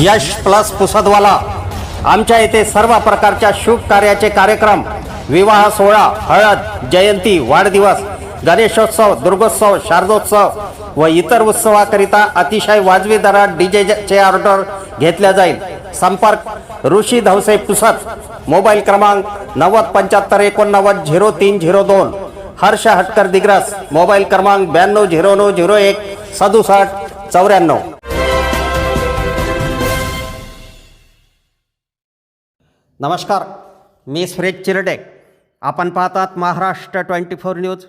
यश plus पुसदवाला. आमच्या येथे सर्व प्रकारच्या शुभ कार्याचे कार्यक्रम विवाह सोहळा हळद जयंती वाढदिवस गणेशोत्सव दुर्गोत्सव शारदोत्सव व इतर उत्सवाकरिता अतिशय वाजवी दरात डीजेचे ऑर्डर घेतल्या जाईल. संपर्क ऋषी धवसे पुसद मोबाईल क्रमांक नव्वद पंच्याहत्तर एकोणनव्वद झिरो तीन झिरो दोन. हर्ष हटकर दिग्रस मोबाईल क्रमांक ब्याण्णव झिरो नऊ झिरो एक सदुसष्ट चौऱ्याण्णव. नमस्कार मी सुरेश चिरडे. आपण पाहतात महाराष्ट्र ट्वेंटी फोर न्यूज.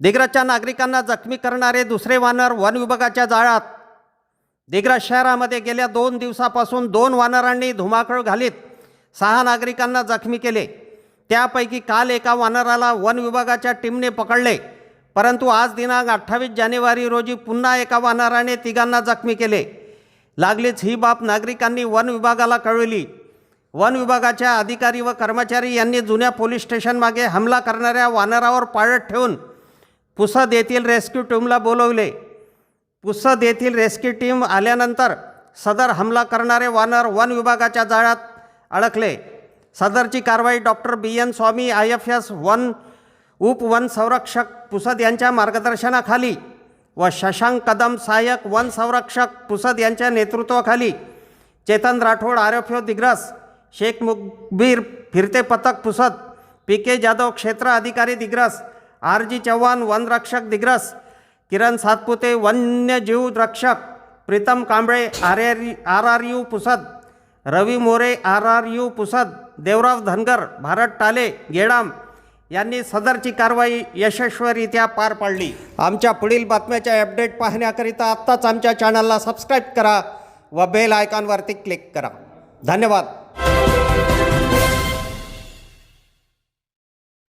दिग्रजच्या नागरिकांना जखमी करणारे दुसरे वानर वन विभागाच्या जाळ्यात. दिग्रज शहरामध्ये गेल्या दोन दिवसापासून दोन वानरांनी धुमाकूळ घालीत. सहा नागरिकांना जखमी केले. त्यापैकी काल एका वानराला वन विभागाच्या टीमने पकडले. परंतु आज दिनांक अठ्ठावीस जानेवारी रोजी पुन्हा एका वानराने तिघांना जखमी केले. लागलीच ही बाब नागरिकांनी वन विभागाला कळवली. वन विभागाच्या अधिकारी व कर्मचारी यांनी जुन्या पोलीस स्टेशनमागे हमला करणाऱ्या वानरावर पाळत ठेवून पुसद येथील रेस्क्यू टीमला बोलवले. पुसद येथील रेस्क्यू टीम आल्यानंतर सदर हमला करणारे वानर वन विभागाच्या जाळ्यात अडकले. सदरची कारवाई doctor B. N. Swami I. F. S. One उप वन संरक्षक पुसद यांच्या मार्गदर्शनाखाली व शशांक कदम सहाय्यक वन संरक्षक पुसद यांच्या नेतृत्वाखाली. चेतन राठोड आरोफ्यो दिग्रस शेख मुकबीर फिरते पथक पुसद पी के जाधव क्षेत्र अधिकारी दिग्रस आर जी चव्हाण वनरक्षक दिग्रस किरण सातपुते वन्यजीव रक्षक Pritam Kamble R R R R U Pusad Ravi More R R U Pusad Devrao Dhangar Bharat Tale Gedam यांनी सदरची कारवाई यशस्वीरित्या पार पाडली. आमच्या पुढील बातम्याच्या अपडेट पाहण्याकरिता आत्ताच आमच्या चॅनलला सबस्क्राईब करा व बेल आयकॉनवरती क्लिक करा. धन्यवाद. Thank you.